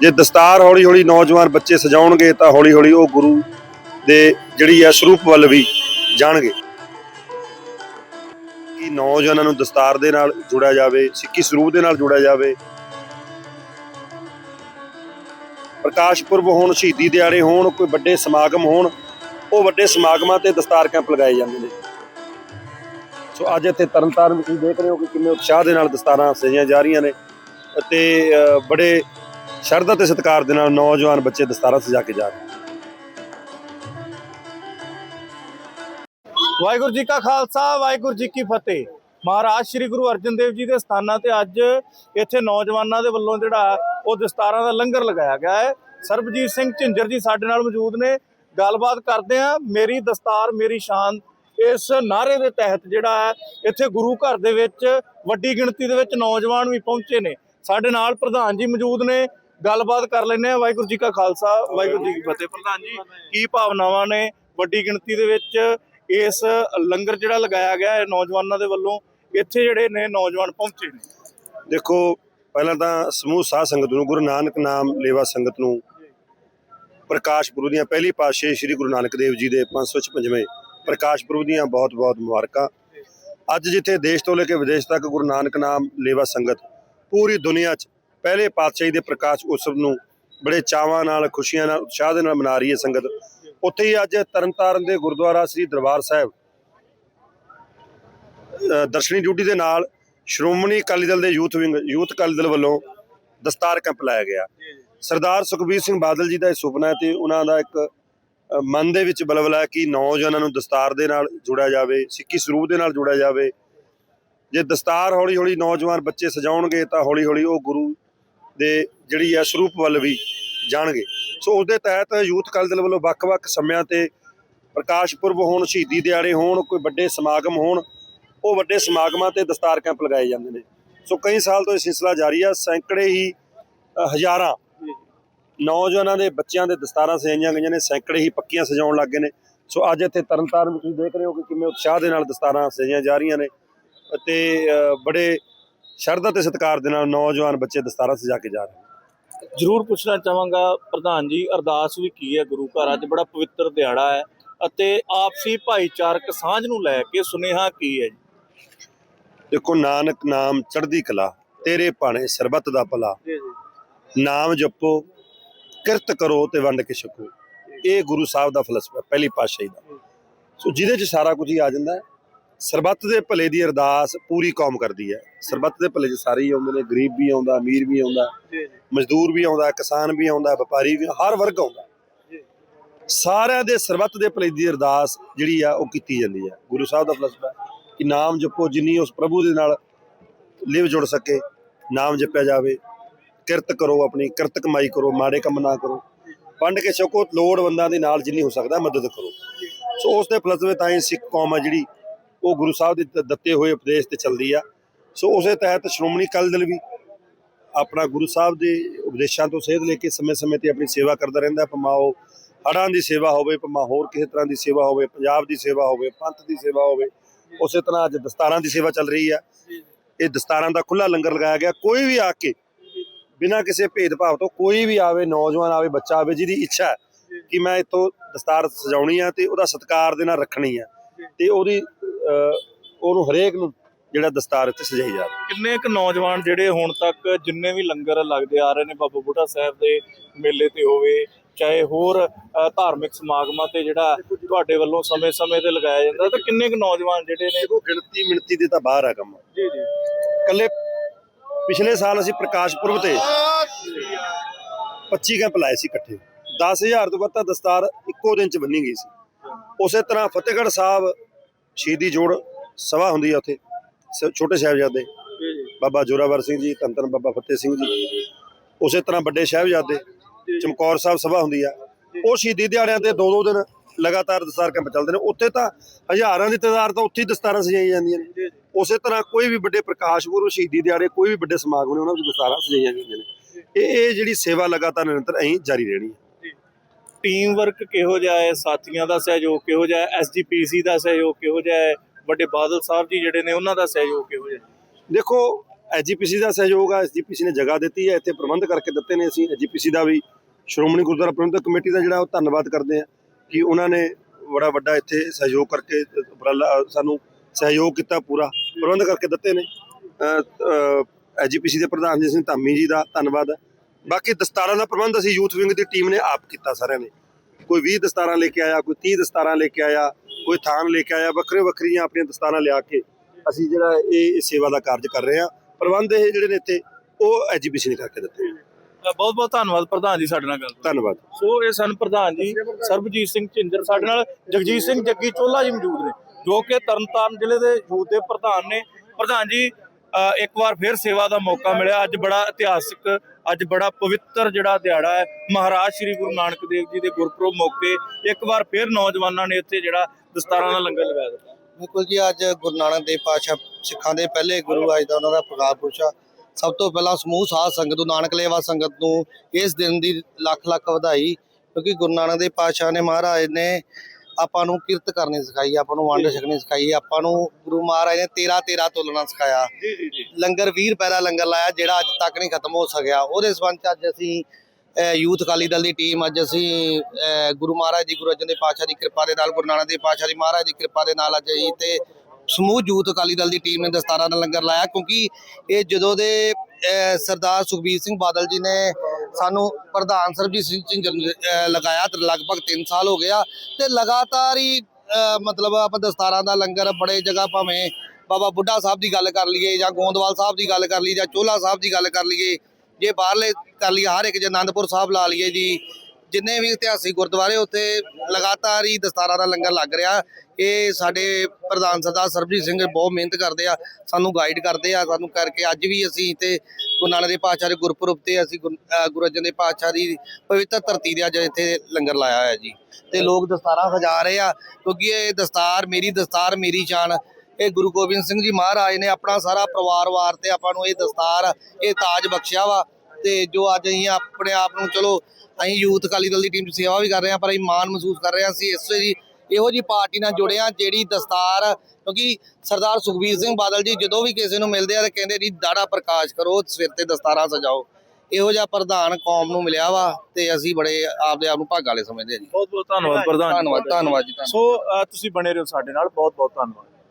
ਜੇ ਦਸਤਾਰ ਹੌਲੀ ਹੌਲੀ ਨੌਜਵਾਨ ਬੱਚੇ ਸਜਾਉਣਗੇ ਤਾਂ ਹੌਲੀ ਹੌਲੀ ਉਹ ਗੁਰੂ ਦੇ ਜਿਹੜੀ ਆ ਸਰੂਪ ਵੱਲ ਵੀ ਜਾਣਗੇ। ਕਿ ਨੌਜਵਾਨਾਂ ਨੂੰ ਦਸਤਾਰ ਦੇ ਨਾਲ ਜੁੜਿਆ ਜਾਵੇ, ਸਿੱਖੀ ਸਰੂਪ ਦੇ ਨਾਲ ਜੁੜਿਆ ਜਾਵੇ। ਪ੍ਰਕਾਸ਼ ਪੁਰਬ ਹੋਣ, ਸ਼ਹੀਦੀ ਦਿਹਾੜੇ ਹੋਣ, ਕੋਈ ਵੱਡੇ ਸਮਾਗਮ ਹੋਣ, ਉਹ ਵੱਡੇ ਸਮਾਗਮਾਂ ਤੇ ਦਸਤਾਰ ਕੈਂਪ ਲਗਾਏ ਜਾਂਦੇ ਨੇ। ਸੋ ਅੱਜ ਇੱਥੇ ਤਰਨਤਾਰਨ ਤੁਸੀਂ ਦੇਖ ਰਹੇ ਹੋ ਕਿ ਕਿੰਨੇ ਉਤਸ਼ਾਹ ਦੇ ਨਾਲ ਦਸਤਾਰਾਂ ਸਜਾਈਆਂ ਜਾ ਰਹੀਆਂ ਨੇ ਅਤੇ ਬੜੇ ਸ਼ਰਧਾ ਤੇ ਸਤਿਕਾਰ ਦੇ ਨਾਲ ਨੌਜਵਾਨ ਬੱਚੇ ਦਸਤਾਰਾਂ ਸਜਾ ਕੇ ਜਾ ਰਹੇ ਵਾਹਿਗੁਰੂ ਜੀ ਕਾ ਖਾਲਸਾ, ਵਾਹਿਗੁਰੂ ਜੀ ਕੀ ਫਤਿਹ। ਮਹਾਰਾਜ ਸ੍ਰੀ ਗੁਰੂ ਅਰਜਨ ਦੇਵ ਜੀ ਦੇ ਸਥਾਨਾਂ ਤੇ ਅੱਜ ਇੱਥੇ ਨੌਜਵਾਨਾਂ ਦੇ ਵੱਲੋਂ ਜਿਹੜਾ ਉਹ ਦਸਤਾਰਾਂ ਦਾ ਲੰਗਰ ਲਗਾਇਆ ਗਿਆ ਹੈ। ਸਰਬਜੀਤ ਸਿੰਘ ਝਿੰਜਰ ਜੀ ਸਾਡੇ ਨਾਲ ਮੌਜੂਦ ਨੇ। ਗੱਲਬਾਤ ਕਰਦੇ ਆ ਮੇਰੀ ਦਸਤਾਰ, ਮੇਰੀ ਸ਼ਾਨ ਇਸ ਨਾਰੇ ਦੇ ਤਹਿਤ ਜਿਹੜਾ ਹੈ, ਇੱਥੇ ਗੁਰੂ ਘਰ ਦੇ ਵਿੱਚ ਵੱਡੀ ਗਿਣਤੀ ਦੇ ਵਿੱਚ ਨੌਜਵਾਨ ਵੀ ਪਹੁੰਚੇ ਨੇ। ਸਾਡੇ ਨਾਲ ਪ੍ਰਧਾਨ ਜੀ ਮੌਜੂਦ ਨੇ। ਗੱਲਬਾਤ ਕਰ ਲੈਂਦੇ ਆ ਵਾਹਿਗੁਰੂ ਜੀ ਕਾ ਖਾਲਸਾ, ਵਾਹਿਗੁਰੂ ਜੀ ਕੀ ਫਤਿਹ। ਪ੍ਰਧਾਨ ਜੀ, ਕੀ ਭਾਵਨਾਵਾਂ ਨੇ ਵੱਡੀ ਗਿਣਤੀ ਦੇ ਵਿੱਚ ਇਸ ਲੰਗਰ ਜਿਹੜਾ ਲਗਾਇਆ ਗਿਆ ਹੈ ਨੌਜਵਾਨਾਂ ਦੇ ਵੱਲੋਂ? ਇੱਥੇ ਜਿਹੜੇ ਨੇ ਨੌਜਵਾਨ ਪਹੁੰਚੇ ਨੇ। ਦੇਖੋ, ਪਹਿਲਾਂ ਤਾਂ ਸਮੂਹ ਸਾਧ ਸੰਗਤ ਨੂੰ ਗੁਰੂ ਨਾਨਕ ਨਾਮ ਲੇਵਾ ਸੰਗਤ ਨੂੰ ਪ੍ਰਕਾਸ਼ ਪੁਰਬ ਦੀਆਂ ਪਹਿਲੀ ਪਾਤਸ਼ਾਹੀ ਸ੍ਰੀ ਗੁਰੂ ਨਾਨਕ ਦੇਵ ਜੀ ਦੇ 556ਵੇਂ ਪ੍ਰਕਾਸ਼ ਪੁਰਬ ਦੀਆਂ ਬਹੁਤ-ਬਹੁਤ ਮੁਬਾਰਕਾਂ। ਅੱਜ ਜਿੱਥੇ ਦੇਸ਼ ਤੋਂ ਲੈ ਕੇ ਵਿਦੇਸ਼ ਤੱਕ ਗੁਰੂ ਨਾਨਕ ਨਾਮ ਲੇਵਾ ਸੰਗਤ ਪੂਰੀ ਦੁਨੀਆ 'ਚ ਪਹਿਲੇ ਪਾਤਸ਼ਾਹੀ ਦੇ ਪ੍ਰਕਾਸ਼ ਉਤਸਵ ਨੂੰ ਬੜੇ ਚਾਵਾਂ ਨਾਲ, ਖੁਸ਼ੀਆਂ ਨਾਲ, ਉਤਸ਼ਾਹ ਦੇ ਨਾਲ ਮਨਾ ਰਹੀ ਹੈ ਸੰਗਤ। ਉੱਥੇ ਹੀ ਅੱਜ ਤਰਨਤਾਰਨ ਦੇ ਗੁਰਦੁਆਰਾ ਸ੍ਰੀ ਦਰਬਾਰ ਸਾਹਿਬ ਦਰਸ਼ਨੀ ਡਿਊਟੀ ਦੇ ਨਾਲ ਸ਼੍ਰੋਮਣੀ ਅਕਾਲੀ ਦਲ ਦੇ youth wing, youth Akali Dal ਵੱਲੋਂ ਦਸਤਾਰ ਕੈਂਪ ਲਾਇਆ ਗਿਆ। ਸਰਦਾਰ ਸੁਖਬੀਰ ਸਿੰਘ ਬਾਦਲ ਜੀ ਦਾ ਇਹ ਸੁਪਨਾ ਹੈ ਤੇ ਉਹਨਾਂ ਦਾ ਇੱਕ ਮਨ ਦੇ ਵਿੱਚ ਬਲਬਲਾ ਹੈ ਕਿ ਨੌਜਵਾਨਾਂ ਨੂੰ ਦਸਤਾਰ ਦੇ ਨਾਲ ਜੁੜਿਆ ਜਾਵੇ, ਸਿੱਖੀ ਸਰੂਪ ਦੇ ਨਾਲ ਜੁੜਿਆ ਜਾਵੇ। ਜੇ ਦਸਤਾਰ ਹੌਲੀ ਹੌਲੀ ਨੌਜਵਾਨ ਬੱਚੇ ਸਜਾਉਣਗੇ ਤਾਂ ਹੌਲੀ ਹੌਲੀ ਉਹ ਗੁਰੂ ਦੇ ਜਿਹੜੀ ਹੈ ਸਰੂਪ ਵੱਲ ਵੀ ਜਾਣਗੇ। ਸੋ ਉਸ ਦੇ ਤਹਿਤ ਯੂਥ ਅਕਾਲੀ ਦਲ ਵੱਲੋਂ ਵੱਖ-ਵੱਖ ਸਮਿਆਂ ਤੇ ਪ੍ਰਕਾਸ਼ ਪੁਰਬ ਹੋਣ, ਸ਼ਹੀਦੀ ਦਿਹਾੜੇ ਹੋਣ, ਕੋਈ ਵੱਡੇ ਸਮਾਗਮ ਹੋਣ, ਉਹ ਵੱਡੇ ਸਮਾਗਮਾਂ ਤੇ ਦਸਤਾਰ ਕੈਂਪ ਲਗਾਏ ਜਾਂਦੇ ਨੇ। ਸੋ ਕਈ ਸਾਲ ਤੋਂ ਇਹ ਸਿਲਸਿਲਾ ਜਾਰੀ ਆ, ਸੈਂਕੜੇ ਹੀ ਹਜ਼ਾਰਾਂ ਨੌਜਵਾਨਾਂ ਦੇ ਬੱਚਿਆਂ ਦੇ ਦਸਤਾਰਾਂ ਸਜਾਈਆਂ ਗਈਆਂ ਨੇ, ਸੈਂਕੜੇ ਹੀ ਪੱਕੀਆਂ ਸਜਾਉਣ ਲੱਗ ਗਏ ਨੇ। ਸੋ ਅੱਜ ਇੱਥੇ ਤਰਨਤਾਰਨ ਤੁਸੀਂ ਦੇਖ ਰਹੇ ਹੋ ਕਿ ਕਿਵੇਂ ਉਤਸ਼ਾਹ ਦੇ ਨਾਲ ਦਸਤਾਰਾਂ ਸਜਾਈਆਂ ਜਾ ਰਹੀਆਂ ਨੇ ਅਤੇ ਬੜੇ ਸ਼ਰਧਾ ਤੇ ਸਤਿਕਾਰ ਦੇ ਨਾਲ ਨੌਜਵਾਨ ਬੱਚੇ ਦਸਤਾਰਾਂ ਸਜਾ ਕੇ ਜਾ ਰਹੇ ਨੇ। ਜ਼ਰੂਰ ਪੁੱਛਣਾ ਚਾਹਾਂਗਾ ਪ੍ਰਧਾਨ ਜੀ ਅਰਦਾਸ ਵੀ ਕੀ ਹੈ ਗੁਰੂ ਘਰ? ਅੱਜ ਬੜਾ ਪਵਿੱਤਰ ਦਿਹਾੜਾ ਹੈ ਅਤੇ ਆਪਸੀ ਭਾਈਚਾਰਕ ਸਾਂਝ ਨੂੰ ਲੈ ਕੇ ਸੁਨੇਹਾ ਕੀ ਹੈ ਜੀ? ਦੇਖੋ ਨਾਨਕ ਨਾਮ ਚੜ੍ਹਦੀ ਕਲਾ ਤੇਰੇ ਭਾਣੇ ਸਰਬੱਤ ਦਾ ਭਲਾ। ਨਾਮ ਜਪੋ ਕਿਰਤ ਕਰੋ ਤੇ ਵੰਡ ਕੇ ਛਕੋ। ਇਹ ਗੁਰੂ ਸਾਹਿਬ ਦਾ ਫਲਸਫਾ ਪਹਿਲੀ ਪਾਤਸ਼ਾਹੀ ਦਾ। ਸੋ ਜਿਹਦੇ 'ਚ ਸਾਰਾ ਕੁਝ ਹੀ ਆ ਜਾਂਦਾ ਹੈ। ਸਰਬੱਤ ਦੇ ਭਲੇ ਦੀ ਅਰਦਾਸ ਪੂਰੀ ਕੌਮ ਕਰਦੀ ਹੈ। ਸਰਬੱਤ ਦੇ ਭਲੇ 'ਚ ਸਾਰੇ ਹੀ ਆਉਂਦੇ ਨੇ ਗਰੀਬ ਵੀ ਆਉਂਦਾ ਅਮੀਰ ਵੀ ਆਉਂਦਾ ਮਜ਼ਦੂਰ ਵੀ ਆਉਂਦਾ ਕਿਸਾਨ ਵੀ ਆਉਂਦਾ ਵਪਾਰੀ ਵੀ ਹਰ ਵਰਗ ਆਉਂਦਾ। ਸਾਰਿਆਂ ਦੇ ਸਰਬੱਤ ਦੇ ਭਲੇ ਦੀ ਅਰਦਾਸ ਜਿਹੜੀ ਆ ਉਹ ਕੀਤੀ ਜਾਂਦੀ ਹੈ। ਗੁਰੂ ਸਾਹਿਬ ਦਾ ਫਲਸਫਾ ਕਿ ਨਾਮ ਜਪੋ ਜਿੰਨੀ ਉਸ ਪ੍ਰਭੂ ਦੇ ਨਾਲ ਲਿਵ ਜੁੜ ਸਕੇ ਨਾਮ ਜਪਿਆ ਜਾਵੇ। ਕਿਰਤ ਕਰੋ ਆਪਣੀ ਕਿਰਤ ਕਮਾਈ ਕਰੋ ਮਾੜੇ ਕੰਮ ਨਾ ਕਰੋ। ਵੰਡ ਕੇ ਛਕੋ ਲੋੜਵੰਦਾਂ ਦੇ ਨਾਲ ਜਿੰਨੀ ਹੋ ਸਕਦਾ ਮਦਦ ਕਰੋ। ਸੋ ਉਸ ਦੇ ਫਲਸਫੇ ਤਾਂ ਹੀ ਸਿੱਖ ਕੌਮ ਆ ਜਿਹੜੀ ਉਹ ਗੁਰੂ ਸਾਹਿਬ ਦੇ ਦ- ਦਿੱਤੇ ਹੋਏ ਉਪਦੇਸ਼ ਤੇ ਚੱਲਦੀ ਆ। ਸੋ ਉਸੇ ਤਹਿਤ ਸ਼੍ਰੋਮਣੀ ਅਕਾਲੀ ਦਲ ਵੀ ਆਪਣਾ ਗੁਰੂ ਸਾਹਿਬ ਦੇ ਉਪਦੇਸ਼ਾਂ ਤੋਂ ਸੇਧ ਲੈ ਕੇ ਸਮੇਂ-ਸਮੇਂ ਤੇ ਆਪਣੀ ਸੇਵਾ ਕਰਦਾ ਰਹਿੰਦਾ। ਭਾਵੇਂ ਉਹ ਹੜ੍ਹਾਂ ਦੀ ਸੇਵਾ ਹੋਵੇ, ਭਾਵੇਂ ਹੋਰ ਕਿਸੇ ਤਰ੍ਹਾਂ ਦੀ ਸੇਵਾ ਹੋਵੇ, ਪੰਜਾਬ ਦੀ ਸੇਵਾ ਹੋਵੇ, ਪੰਥ ਦੀ ਸੇਵਾ ਹੋਵੇ, ਉਸੇ ਤਰ੍ਹਾਂ ਅੱਜ ਦਸਤਾਰਾਂ ਦੀ ਸੇਵਾ ਚੱਲ ਰਹੀ ਆ। ਇਹ ਦਸਤਾਰਾਂ ਦਾ ਖੁੱਲਾ ਲੰਗਰ ਲਗਾਇਆ ਗਿਆ। ਕੋਈ ਵੀ ਆ ਕੇ ਬਿਨਾਂ ਕਿਸੇ ਭੇਦਭਾਵ ਤੋਂ ਕੋਈ ਵੀ ਆਵੇ, ਨੌਜਵਾਨ ਆਵੇ, ਬੱਚਾ ਆਵੇ, ਜਿਹਦੀ ਇੱਛਾ ਹੈ ਕਿ ਮੈਂ ਇੱਥੋਂ ਦਸਤਾਰ ਸਜਾਉਣੀ ਆ ਤੇ ਉਹਦਾ ਸਤਿਕਾਰ ਦੇ ਨਾਲ ਰੱਖਣੀ ਆ। ਤੇ ਉਹਦੀ ਉਹਨੂੰ ਹਰੇਕ ਨੂੰ ਜਿਹੜਾ ਦਸਤਾਰ ਇੱਥੇ ਸਜਾਈ ਜਾ ਰਹੀ ਕਿੰਨੇ ਕੁ ਨੌਜਵਾਨ ਜਿਹੜੇ ਹੁਣ ਤੱਕ ਜਿੰਨੇ ਵੀ ਲੰਗਰ ਲੱਗਦੇ ਆ ਰਹੇ ਨੇ ਬਾਬਾ ਬੁੱਢਾ ਸਾਹਿਬ ਦੇ ਮੇਲੇ ਤੇ ਹੋਵੇ ਚਾਹੇ ਹੋਰ ਧਾਰਮਿਕ ਸਮਾਗਮਾਂ ਤੇ ਜਿਹੜਾ ਤੁਹਾਡੇ ਵੱਲੋਂ ਸਮੇਂ-ਸਮੇਂ ਤੇ ਲਗਾਇਆ ਜਾਂਦਾ ਤਾਂ ਕਿੰਨੇ ਕੁ ਨੌਜਵਾਨ ਜਿਹੜੇ ਨੇ? ਦੇਖੋ ਗਿਣਤੀ ਮਿਣਤੀ ਦੇ ਤਾਂ ਬਾਹਰ ਆ ਕੰਮ। ਜੀ ਜੀ। ਕੱਲੇ ਪਿਛਲੇ ਸਾਲ ਅਸੀਂ ਪ੍ਰਕਾਸ਼ ਪੁਰਬ ਤੇ 25 ਕੈਂਪ ਲਾਏ ਸੀ ਇਕੱਠੇ। 10000 ਤੋਂ ਵੱਧ ਤਾਂ ਦਸਤਾਰ ਇੱਕੋ ਦਿਨ ਚ ਬੰਨੀ ਗਈ ਸੀ। ਉਸੇ ਤਰ੍ਹਾਂ ਫਤਿਹਗੜ੍ਹ ਸਾਹਿਬ ਸ਼ਹੀਦੀ ਜੋੜ ਸਭਾ ਹੁੰਦੀ ਆ ਉੱਥੇ ਸ- ਛੋਟੇ ਸਾਹਿਬਜ਼ਾਦੇ। ਜੀ ਜੀ। ਬਾਬਾ ਜੋਰਾਵਰ ਸਿੰਘ ਜੀ ਧੰਨ ਧੰਨ ਬਾਬਾ ਫਤਿਹ ਸਿੰਘ ਜੀ। ਉਸੇ ਤਰ੍ਹਾਂ ਵੱਡੇ ਸਾਹਿਬਜ਼ਾਦੇ ਚਮਕੌਰ ਸਾਹਿਬ ਸਭਾ ਹੁੰਦੀ ਆ। ਉਹ ਸ਼ਹੀਦੀ ਦਿਹਾੜਿਆਂ ਤੇ ਦੋ ਦੋ ਦਿਨ ਲਗਾਤਾਰ ਦਸਤਾਰ ਕੈਂਪ ਚੱਲਦੇ ਨੇ। ਉੱਥੇ ਤਾਂ ਹਜ਼ਾਰਾਂ ਦੀ ਤਾਦਾਦ ਤਾਂ ਉੱਥੇ ਹੀ ਦਸਤਾਰਾਂ ਸਜਾਈਆਂ ਜਾਂਦੀਆਂ ਨੇ। ਉਸੇ ਤਰ੍ਹਾਂ ਕੋਈ ਵੀ ਵੱਡੇ ਪ੍ਰਕਾਸ਼ ਪੁਰਬ ਸ਼ਹੀਦੀ ਦਿਹਾੜੇ ਕੋਈ ਵੀ ਵੱਡੇ ਸਮਾਗਮ ਨੇ ਉਹਨਾਂ ਵਿੱਚ ਦਸਤਾਰਾਂ ਸਜਾਈਆਂ ਜਾਂਦੀਆਂ ਨੇ। ਇਹ ਇਹ ਜਿਹੜੀ ਸੇਵਾ ਲਗਾਤਾਰ ਨਿਰੰਤਰ ਐਂ ਜਾਰੀ ਰਹਿਣੀ ਹੈ। ਟੀਮ ਵਰਕ ਕਿਹੋ ਜਿਹਾ ਹੈ? ਸਾਥੀਆਂ ਦਾ ਸਹਿਯੋਗ ਕਿਹੋ ਜਿਹਾ ਹੈ? ਐਸਜੀਪੀਸੀ ਦਾ ਸਹਿਯੋਗ ਕਿਹੋ ਜਿਹਾ ਹੈ? ਵੱਡੇ ਬਾਦਲ ਸਾਹਿਬ ਜੀ ਜਿਹੜੇ ਨੇ, ਉਹਨਾਂ ਦਾ ਸਹਿਯੋਗ ਕਿਹੋ ਜਿਹਾ ਹੈ? ਦੇਖੋ ਐਜੀਪੀਸੀ ਦਾ ਸਹਿਯੋਗ ਆ। ਐਸਜੀਪੀਸੀ ਨੇ ਜਗ੍ਹਾ ਦਿੱਤੀ ਹੈ, ਇੱਥੇ ਪ੍ਰਬੰਧ ਕਰਕੇ ਦਿੱਤੇ ਨੇ ਅਸੀਂ। ਐਜੀਪੀਸੀ ਦਾ ਵੀ ਸ਼੍ਰੋਮਣੀ ਗੁਰਦੁਆਰਾ ਪ੍ਰਬੰਧਕ ਕਮੇਟੀ ਦਾ ਜਿਹੜਾ ਉਹ ਧੰਨਵਾਦ ਕਰਦੇ ਆ ਕਿ ਉਹਨਾਂ ਨੇ ਬੜਾ ਵੱਡਾ ਇੱਥੇ ਸਹਿਯੋਗ ਕਰਕੇ ਸਾਨੂੰ ਸਹਿਯੋਗ ਕੀਤਾ ਪੂਰਾ। ਪ੍ਰਬੰਧ ਕਰਕੇ ਦਿੱਤੇ ਨੇ। ਐਜੀਪੀਸੀ ਦੇ ਪ੍ਰਧਾਨ ਜੀ ਸਿੰਘ ਧਾਮੀ ਜੀ ਦਾ ਧੰਨਵਾਦ। ਬਾਕੀ ਦਸਤਾਰਾਂ ਦਾ ਪ੍ਰਬੰਧ ਅਸੀਂ ਯੂਥ ਵਿੰਗ ਦੀ ਟੀਮ ਨੇ ਆਪ ਕੀਤਾ ਸਾਰਿਆਂ ਨੇ। ਕੋਈ 20 ਦਸਤਾਰਾਂ ਲੈ ਕੇ ਆਇਆ ਕੋਈ 30 ਦਸਤਾਰਾਂ ਲੈ ਕੇ ਆਇਆ ਕੋਈ ਥਾਨ ਲੈ ਕੇ ਆਇਆ ਵੱਖਰੇ ਵੱਖਰੀਆਂ ਆਪਣੀਆਂ ਦਸਤਾਰਾਂ ਲਿਆ ਕੇ ਅਸੀਂ ਜਿਹੜਾ ਇਹ ਸੇਵਾ ਦਾ ਕਾਰਜ ਕਰ ਰਹੇ ਹਾਂ। ਪ੍ਰਬੰਧ ਇਹ ਜਿਹੜੇ ਨੇ ਇੱਥੇ ਉਹ ਐਜੀਪੀਸੀ ਨੇ ਕਰਕੇ ਦਿੱਤੇ ਬਹੁਤ ਬਹੁਤ ਧੰਨਵਾਦ ਪ੍ਰਧਾਨ ਜੀ ਸਾਡੇ ਨਾਲ ਗੱਲ ਧੰਨਵਾਦ। ਸੋ ਇਹ ਸਨ ਪ੍ਰਧਾਨ ਜੀ ਸਰਬਜੀਤ ਸਿੰਘ ਝਿੰਜਰ ਸਾਡੇ ਨਾਲ ਜਗਜੀਤ ਸਿੰਘ ਜੱਗੀ ਚੋਲਾ ਜੀ ਮੌਜੂਦ ਨੇ ਜੋ ਕਿ ਤਰਨਤਾਰਨ ਜ਼ਿਲ੍ਹੇ ਦੇ ਯੂਥ ਦੇ ਪ੍ਰਧਾਨ ਨੇ। ਪ੍ਰਧਾਨ ਜੀ ਇੱਕ ਵਾਰ ਫਿਰ ਸੇਵਾ ਦਾ ਮੌਕਾ ਮਿਲਿਆ। ਅੱਜ ਬੜਾ ਇਤਿਹਾਸਿਕ, ਅੱਜ ਬੜਾ ਪਵਿੱਤਰ ਜਿਹੜਾ ਦਿਹਾੜਾ ਹੈ। ਮਹਾਰਾਜ ਸ੍ਰੀ ਗੁਰੂ ਨਾਨਕ ਦੇਵ ਜੀ ਦੇ ਗੁਰਪੁਰਬ ਮੌਕੇ ਇੱਕ ਵਾਰ ਫਿਰ ਨੌਜਵਾਨਾਂ ਨੇ ਇੱਥੇ ਜਿਹੜਾ ਦਸਤਾਰਾਂ ਦਾ ਲੰਗਰ ਲਗਾਇਆ ਦਿੱਤਾ। ਬਿਲਕੁਲ ਜੀ, ਅੱਜ ਗੁਰੂ ਨਾਨਕ ਦੇਵ ਪਾਤਸ਼ਾਹ ਸਿੱਖਾਂ ਦੇ ਪਹਿਲੇ ਗੁਰੂ ਅੱਜ ਦਾ ਉਹਨਾਂ ਦਾ ਪ੍ਰਕਾਸ਼ ਪੁਰਸ਼ਾ ਸਭ ਤੋਂ ਪਹਿਲਾਂ ਸਮੂਹ ਸਾਧ ਸੰਗਤ ਨੂੰ, ਨਾਨਕ ਲੇਵਾ ਸੰਗਤ ਨੂੰ ਇਸ ਦਿਨ ਦੀ ਲੱਖ ਲੱਖ ਵਧਾਈ, ਕਿਉਂਕਿ ਗੁਰੂ ਨਾਨਕ ਦੇਵ ਪਾਤਸ਼ਾਹ ਨੇ ਮਹਾਰਾਜ ਨੇ ਆਪਾਂ ਨੂੰ ਕਿਰਤ ਕਰਨੀ ਸਿਖਾਈ ਆਪਾਂ ਨੂੰ ਵੰਡ ਛਕਣੀ ਸਿਖਾਈ ਆਪਾਂ ਨੂੰ ਗੁਰੂ ਮਹਾਰਾਜ ਨੇ 13 13 ਤੋਲਣਾ ਸਿਖਾਇਆ। ਜੀ ਜੀ ਜੀ। ਲੰਗਰ 20 ਰੁਪਏ ਲੰਗਰ ਲਾਇਆ ਜਿਹੜਾ ਅੱਜ ਤੱਕ ਨਹੀਂ ਖਤਮ ਹੋ ਸਕਿਆ। ਉਹਦੇ ਸਬੰਧ ਚ ਅੱਜ ਅਸੀਂ ਯੂਥ ਅਕਾਲੀ ਦਲ ਦੀ ਟੀਮ ਅੱਜ ਅਸੀਂ ਗੁਰੂ ਮਹਾਰਾਜ ਜੀ ਗੁਰੂ ਅਰਜਨ ਦੇਵ ਪਾਤਸ਼ਾਹ ਦੀ ਕਿਰਪਾ ਦੇ ਨਾਲ ਗੁਰੂ ਨਾਨਕ ਦੇਵ ਪਾਤਸ਼ਾਹ ਦੀ ਮਹਾਰਾਜ ਦੀ ਕਿਰਪਾ ਦੇ ਨਾਲ ਅੱਜ ਅਸੀਂ ਤੇ ਸਮੂਹ ਯੂਥ ਅਕਾਲੀ ਦਲ ਦੀ ਟੀਮ ਨੇ ਦਸਤਾਰਾਂ ਦਾ ਲੰਗਰ ਲਾਇਆ। ਕਿਉਂਕਿ ਇਹ ਜਦੋਂ ਦੇ ਸਰਦਾਰ ਸੁਖਬੀਰ ਸਿੰਘ ਬਾਦਲ ਜੀ ਨੇ ਸਾਨੂੰ ਪ੍ਰਧਾਨ ਸਰਬਜੀਤ ਸਿੰਘ ਲਗਾਇਆ ਤੇ ਲਗਭਗ 3 ਸਾਲ ਹੋ ਗਿਆ ਤੇ ਲਗਾਤਾਰ ਹੀ ਮਤਲਬ ਆਪਾਂ ਦਸਤਾਰਾਂ ਦਾ ਲੰਗਰ ਬੜੇ ਜਗ੍ਹਾ ਭਾਵੇਂ ਬਾਬਾ ਬੁੱਢਾ ਸਾਹਿਬ ਦੀ ਗੱਲ ਕਰ ਲਈਏ ਜਾਂ ਗੋਂਦਵਾਲ ਸਾਹਿਬ ਦੀ ਗੱਲ ਕਰ ਲਈਏ ਜਾਂ ਚੋਲਾ ਸਾਹਿਬ ਦੀ ਗੱਲ ਕਰ ਲਈਏ, ਜੇ ਬਾਹਰਲੇ ਕਰ ਲਈਏ, ਹਰ ਇੱਕ ਜੇ ਆਨੰਦਪੁਰ ਸਾਹਿਬ ਲਾ ਲਈਏ ਜੀ ਜਿੰਨੇ ਵੀ ਇਤਿਹਾਸਿਕ ਗੁਰਦੁਆਰੇ ਉੱਥੇ ਲਗਾਤਾਰ ਹੀ ਦਸਤਾਰਾਂ ਦਾ ਲੰਗਰ ਲੱਗ ਰਿਹਾ, ਇਹ ਸਾਡੇ ਪ੍ਰਧਾਨ ਸਰਦਾਰ ਸਰਬਜੀਤ ਸਿੰਘ ਬਹੁਤ ਮਿਹਨਤ ਕਰਦੇ ਆ, ਸਾਨੂੰ ਗਾਈਡ ਕਰਦੇ ਆ, ਸਾਨੂੰ ਕਰਕੇ ਅੱਜ ਵੀ ਅਸੀਂ ਤੇ ਗੁਰੂ ਨਾਨਕ ਦੇ ਪਾਤਸ਼ਾਹ ਦੇ ਗੁਰਪੁਰਬ ਤੇ ਅਸੀਂ ਗੁਰ- ਗੁਰੂ ਅਰਜਨ ਦੇ ਪਾਤਸ਼ਾਹ ਦੀ ਪਵਿੱਤਰ ਧਰਤੀ ਦੇ ਅੱਜ ਇੱਥੇ ਲੰਗਰ ਲਾਇਆ ਹੋਇਆ ਜੀ। ਤੇ ਲੋਕ ਦਸਤਾਰਾਂ ਸਜਾ ਰਹੇ ਆ, ਕਿਉਂਕਿ ਇਹ ਦਸਤਾਰ ਮੇਰੀ ਦਸਤਾਰ, ਮੇਰੀ ਜਾਨ ਇਹ ਗੁਰੂ ਗੋਬਿੰਦ ਸਿੰਘ ਜੀ ਮਹਾਰਾਜ ਨੇ ਆਪਣਾ ਸਾਰਾ ਪਰਿਵਾਰ ਵਾਰ ਤੇ ਆਪਾਂ ਨੂੰ ਇਹ ਦਸਤਾਰ, ਇਹ ਤਾਜ ਬਖਸ਼ਿਆ ਵਾ। ਤੇ ਜੋ ਅੱਜ ਅਸੀਂ ਆਪਣੇ ਆਪ ਨੂੰ ਚਲੋ ਅਸੀਂ ਯੂਥ ਅਕਾਲੀ ਦਲ ਦੀ ਟੀਮ 'ਚ ਸੇਵਾ ਵੀ ਕਰ ਰਹੇ ਹਾਂ ਪਰ ਅਸੀਂ ਮਾਣ ਮਹਿਸੂਸ ਕਰ ਰਹੇ ਹਾਂ ਅਸੀਂ ਇਸ ਜੀ ਇਹੋ ਜੀ ਪਾਰਟੀ ਨਾਲ ਜੁੜੇ ਹਾਂ ਜਿਹੜੀ ਦਸਤਾਰ ਕਿਉਂਕਿ ਸਰਦਾਰ ਸੁਖਬੀਰ ਸਿੰਘ ਬਾਦਲ ਜੀ ਜਦੋਂ ਵੀ ਕਿਸੇ ਨੂੰ ਮਿਲਦੇ ਆ ਤੇ ਕਹਿੰਦੇ ਜੀ ਦਾੜਾ ਪ੍ਰਕਾਸ਼ ਕਰੋ ਸਿਰ ਤੇ ਦਸਤਾਰਾਂ ਸਜਾਓ। ਇਹੋ ਜਿਹਾ ਪ੍ਰਧਾਨ ਕੌਮ ਨੂੰ ਮਿਲਿਆ ਵਾ ਤੇ ਅਸੀਂ ਬੜੇ ਆਪਦੇ ਆਪ ਨੂੰ ਭਾਗਾਂ ਵਾਲੇ ਸਮਝਦੇ ਹਾਂ ਜੀ। ਬਹੁਤ ਬਹੁਤ ਧੰਨਵਾਦ ਪ੍ਰਧਾਨ ਧੰਨਵਾਦ ਧੰਨਵਾਦ ਜੀ ਸੋ ਤੁਸੀਂ ਬਣੇ ਰਹੋ ਸਾਡੇ ਨਾਲ। ਬਹੁਤ ਬਹੁਤ ਧੰਨਵਾਦ।